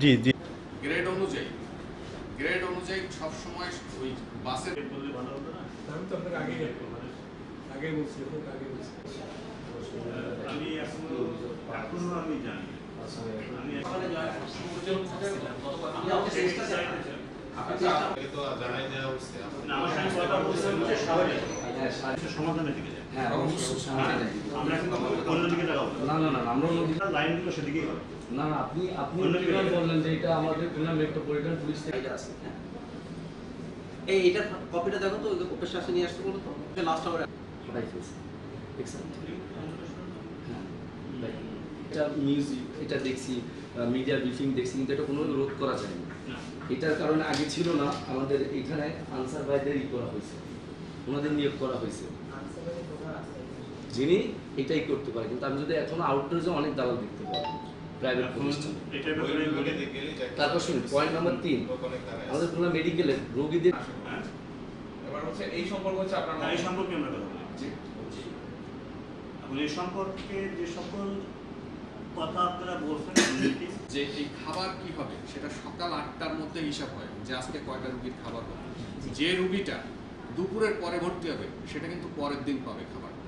জি জি। Grade অনুযায়ী। Grade অনুযায়ী সবসময় ওই বাসের বললে ভালো হবে না? আমি তো আপনাকে আগে আগে বলছি আপনাকে আগে বলছি। আমি এখনও এখনও আমি জানি। আমি তো জানাই দেওয়া হচ্ছে। আমার সঙ্গে কথা বলছেন যে স্বাভাবিক। এটা হ্যাঁ আমাদের হ্যাঁ. হ্যাঁ, মিউজিক এটা দেখছি ব্রিফিং দেখছি কিন্তু এটা কোনো রোধ করা যায়নি এটার কারণে আগে ছিল না আমাদের এখানে আনসার ভাইদের ই করা হয়েছে ওনাদের নিয়োগ করা হয়েছে। যিনি এটাই করতে পারে কিন্তু আমি যদি এখন আউটডোরে অনেক দালাল দেখতে প্রাইভেট প্রতিষ্ঠান। বলি। তারপর শুনুন পয়েন্ট নাম্বার তিন। আমাদের খুলনা মেডিকেলে রোগীদের হ্যাঁ? এবার হচ্ছে এই সম্পর্ক হচ্ছে আপনার এই সম্পর্কে আমরা কথা বলি এখন এই সম্পর্কে যে সকল কথা আপনারা বলছেন যে এই খাবার কি হবে সেটা সকাল আটটার মধ্যে হিসাব হয় যে আজকে কয়টা রুগীর খাবার হবে। যে রুগীটা দুপুরের পরে ভর্তি হবে সেটা কিন্তু পরের দিন পাবে খাবার।